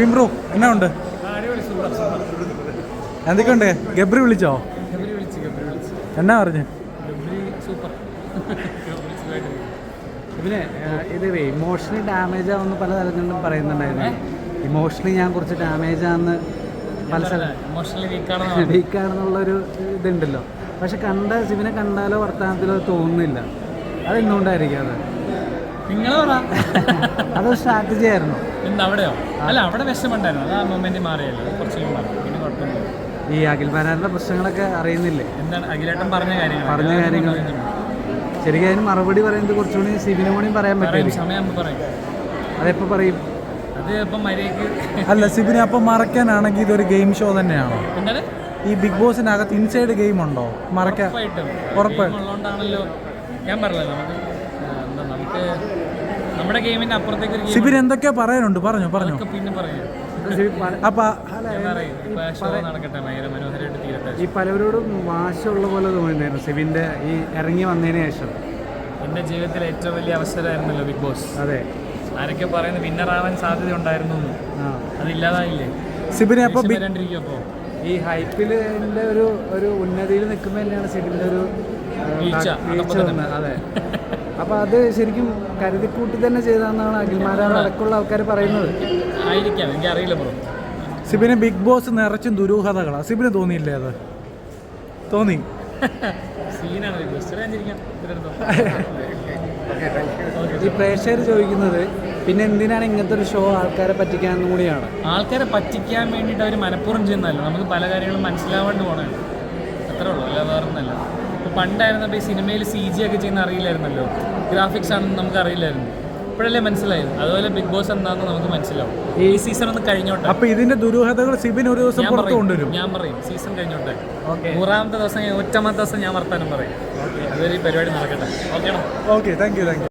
Sibin bro എന്നാ ഉണ്ട്? എന്തൊക്കെയുണ്ട്? ഗബ്രി വിളിച്ചോ? എന്നാ പറഞ്ഞു? സൂപ്പർ പിന്നെ ഇത് ഇമോഷണലി ഡാമേജ് ആവുന്ന പല തലങ്ങളിലും പറയുന്നുണ്ടായിരുന്നു. ഇമോഷണലി ഞാൻ കുറച്ച് ഡാമേജ് ആണെന്ന് പല സ്ഥലം വീക്കാണെന്നുള്ളൊരു ഇതുണ്ടല്ലോ. പക്ഷെ കണ്ട ശിവനെ കണ്ടാലോ വർത്തമാനത്തിലോ തോന്നുന്നില്ല. അതെന്തുകൊണ്ടായിരിക്കും അത്? അതൊരു സ്ട്രാറ്റജി ആയിരുന്നു എന്താ അവിടെയോ? അല്ല അവിടെ വിഷമുണ്ടായിരുന്നു അത് ആ മൊമെന്റ് മാറിയല്ലോ. അത് കുറച്ച് മാറി. പിന്നെ കുഴപ്പമില്ല ഈ അഖിൽമാരാരുടെ പ്രശ്നങ്ങളൊക്കെ അറിയുന്നില്ലേ? എന്താണ്? അഖിലേട്ടൻ പറഞ്ഞ കാര്യങ്ങൾ പറഞ്ഞ കാര്യങ്ങൾ ശരിക്കും അതിന് മറുപടി പറയുന്നത് കുറച്ചുകൂടി സിബിനും കൂടി പറയാൻ പറ്റില്ല പറ്റും സമയം പറയും. അത് ഇപ്പം മര്യാദയ്ക്ക് അല്ല സിബിനെ അപ്പം മറക്കാനാണെങ്കിൽ ഇതൊരു ഗെയിം ഷോ തന്നെയാണോ? ഈ ബിഗ് ബോസിനകത്ത് ഇൻസൈഡ് ഗെയിം ഉണ്ടോ? മറക്കാൻ ഉറപ്പായിട്ടും. ഉറപ്പ്. ഞാൻ പറഞ്ഞല്ലോ നമുക്ക് എന്താ നമ്മുടെ ഗെയിമിന്റെ അപ്പുറത്തേക്ക് ഒരു സിബിൻ എന്തൊക്കെയാ പറയാനുണ്ട്. പറഞ്ഞു പറഞ്ഞു. പിന്നെ പറയാം. അപ്പൊ. ഇപ്പൊ നടക്കട്ടെ ഭയങ്കര മനോഹരമായിട്ട് തീരട്ടെ. ഈ പലവരോടും വാശമുള്ള പോലെ തോന്നിയിരുന്നു സിബിന്റെ ഈ ഇറങ്ങി വന്നതിന് ശേഷം. എന്റെ ജീവിതത്തിലെ ഏറ്റവും വലിയ അവസരമായിരുന്നല്ലോ ബിഗ് ബോസ്. അതെ. ആരൊക്കെ പറയുന്നത് വിന്നർ ആവാൻ സാധ്യത ഉണ്ടായിരുന്നു എന്ന്. ആ. അതില്ലാതായില്ലേ സിബിനെ അപ്പൊ വരാണ്ടിരിക്കും അപ്പോൾ ഈ ഹൈപ്പിൽ ഒരു ഒരു ഉന്നതിയിൽ നിൽക്കുമ്പോൾ തന്നെയാണ് സിബിന്റെ ഒരു ആ, വീഴ്ച. വീഴ്ച വന്നത്. അതെ. അപ്പൊ അത് ശരിക്കും കരുതിക്കൂട്ടി തന്നെ ചെയ്തതെന്നാണ് അഖിൽമാരാർ അടക്കമുള്ള ആൾക്കാർ പറയുന്നത്. ആയിരിക്കാം. എനിക്ക് അറിയില്ല ബ്രോ സിബിന് ബിഗ് ബോസ് നിറച്ചും ദുരൂഹതകളാ. സിബിന് തോന്നിയില്ലേ അത്? തോന്നി. സീനാണ് ബിഗ് ബോസ്. ഈ പ്രേക്ഷകർ ചോദിക്കുന്നത് പിന്നെ എന്തിനാണ് ഇങ്ങനത്തെ ഒരു ഷോ ആൾക്കാരെ പറ്റിക്കാന്നും കൂടിയാണ്? ആൾക്കാരെ പറ്റിക്കാൻ വേണ്ടിയിട്ട് അവർ മനഃപൂർവം ചെയ്യുന്നതല്ല. നമുക്ക് പല കാര്യങ്ങളും മനസ്സിലാവാണ്ട് പോകണമല്ലോ അത്രേ ഉള്ളൂ. അല്ല വേറെ ഒന്നല്ല ഇപ്പോൾ പണ്ടായിരുന്നപ്പോൾ ഈ സിനിമയിൽ സി ജി ഒക്കെ ചെയ്യുന്ന അറിയില്ലായിരുന്നല്ലോ. ഗ്രാഫിക്സ് ആണെന്ന് നമുക്ക് അറിയില്ലായിരുന്നു. ഇപ്പോഴല്ലേ മനസ്സിലായത്? അതുപോലെ ബിഗ് ബോസ് എന്താണെന്ന് നമുക്ക് മനസ്സിലാവും. ഈ സീസൺ ഒന്ന് കഴിഞ്ഞോട്ടെ. അപ്പൊ ഇതിന്റെ ദുരൂഹതകൾ സിബിൻ ഒരു ദിവസം പുറത്തു കൊണ്ടുവരും. ഞാൻ പറയും. സീസൺ കഴിഞ്ഞോട്ടെ. നൂറാമത്തെ ദിവസം ഒറ്റമത്തെ ദിവസം ഞാൻ വർത്താനം പറയും. അതുവരെ ഈ പരിപാടി നടക്കട്ടെ. Okay okay thank you thank you